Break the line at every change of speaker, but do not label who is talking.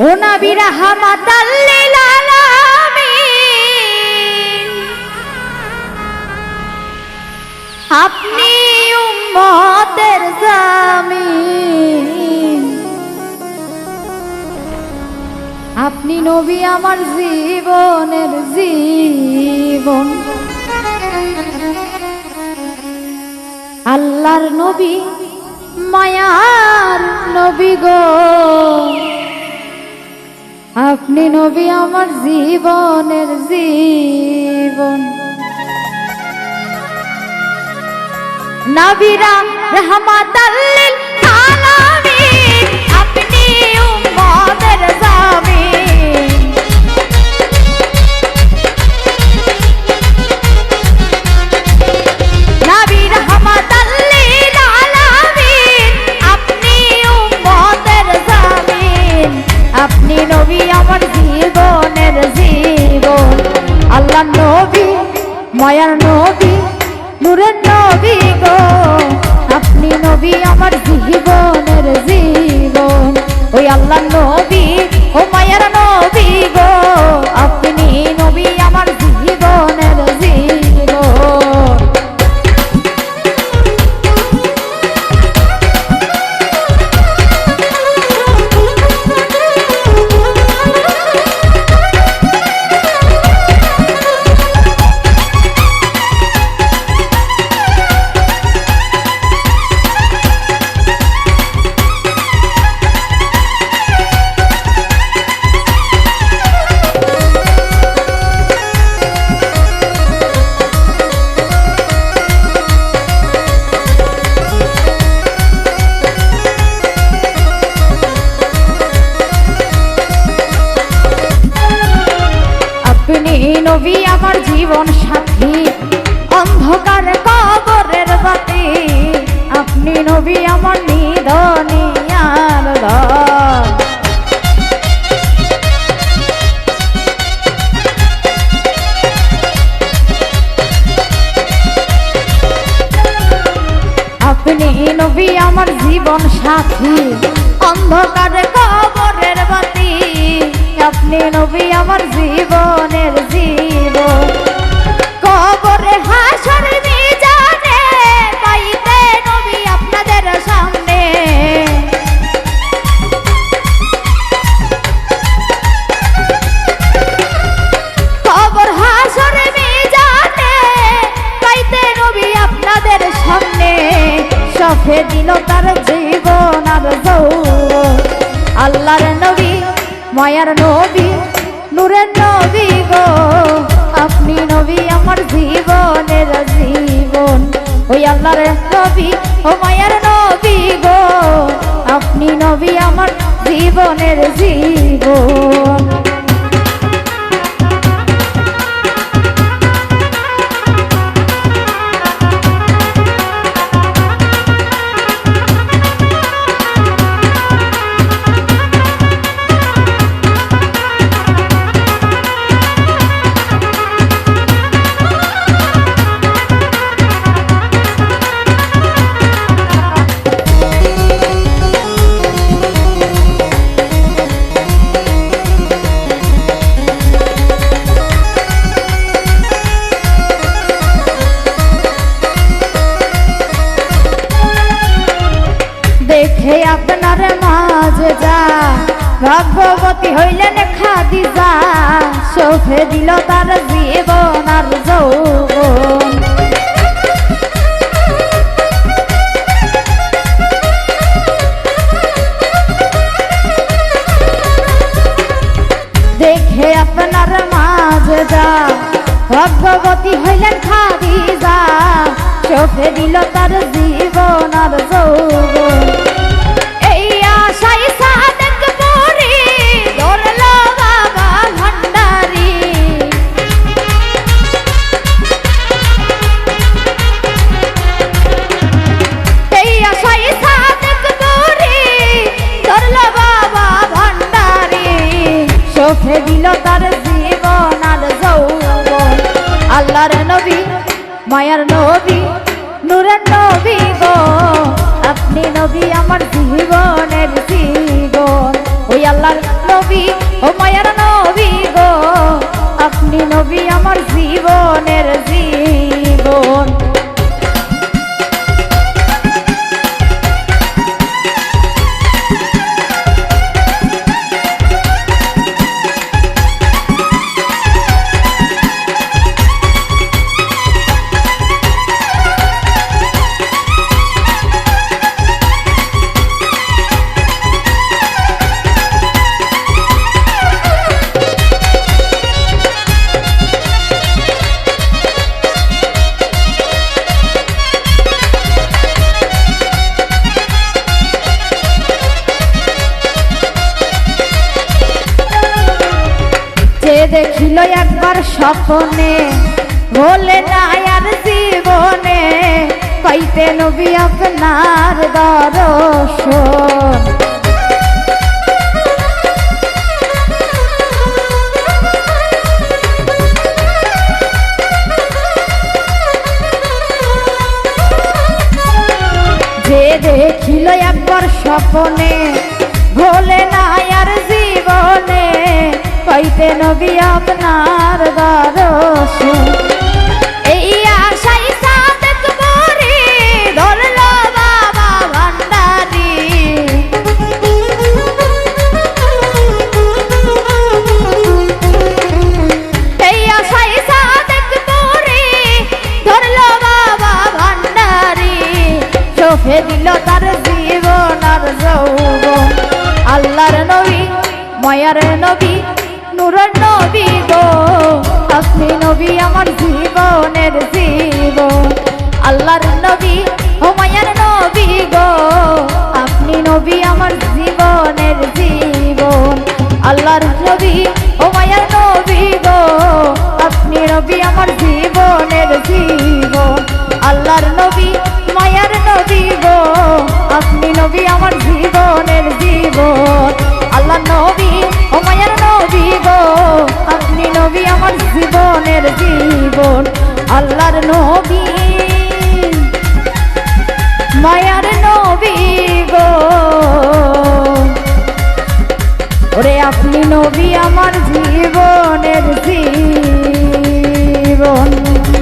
নবী রাহমাতাল আপনি উম্মতের জামিন। আপনি নবী আমার জীবনের জীবন। আল্লাহর নবী, মায়ার নবী গো। আপনি নবী আমার জীবনের জীবন। নবীরা রহমাতাল্লিল আলামিন। আপনি নবী আমার জীবন সাথী। অন্ধকারে কবরের বাতি। আপনি নবী আমার জীবনের সফে দিল তার জীবন আর আল্লাহর নবী, মায়ার নবী, নূরের নবী গো। আপনি নবী আমার জীবনের জীবন। ওই আল্লাহর নবী ও মায়ার নবী গো। আপনি নবী আমার জীবনের জীবন। দেখে আপনার মাঝে যা, ভাগ্যবতী হইলেন খাদিজা সফে দিল তার জীবন যৌবন। দেখে আপনার মাঝে যা, ভাগ্যবতী হইলেন খাদিজা চোখে দিল তার জীবন আর নূরান নবী গো আপনি নবী নবী স্বপ্নে হলে না আর জীবনে, পাইতে নবী আপনার দর্শন। যে দেখিল একবার স্বপ্নে, ভোলে না আর জীবনে পাইতে নবী আপনার দর্শন এই আশাই সাদেক মরে ধরল বাবা ভান্ডারি। এই আশাই সাদেক মরে ধরল বাবা ভান্ডারি। চোখে দিল তার জীবন আর যৌবন। আল্লাহর নবী, মায়ার নবী নবী গো আপনি নবী আমার জীবনের জীবন আল্লাহর নবী আল্লাহর নবী। মায়ার নবী গো। ওরে আপনি নবী আমার জীবনের জীবন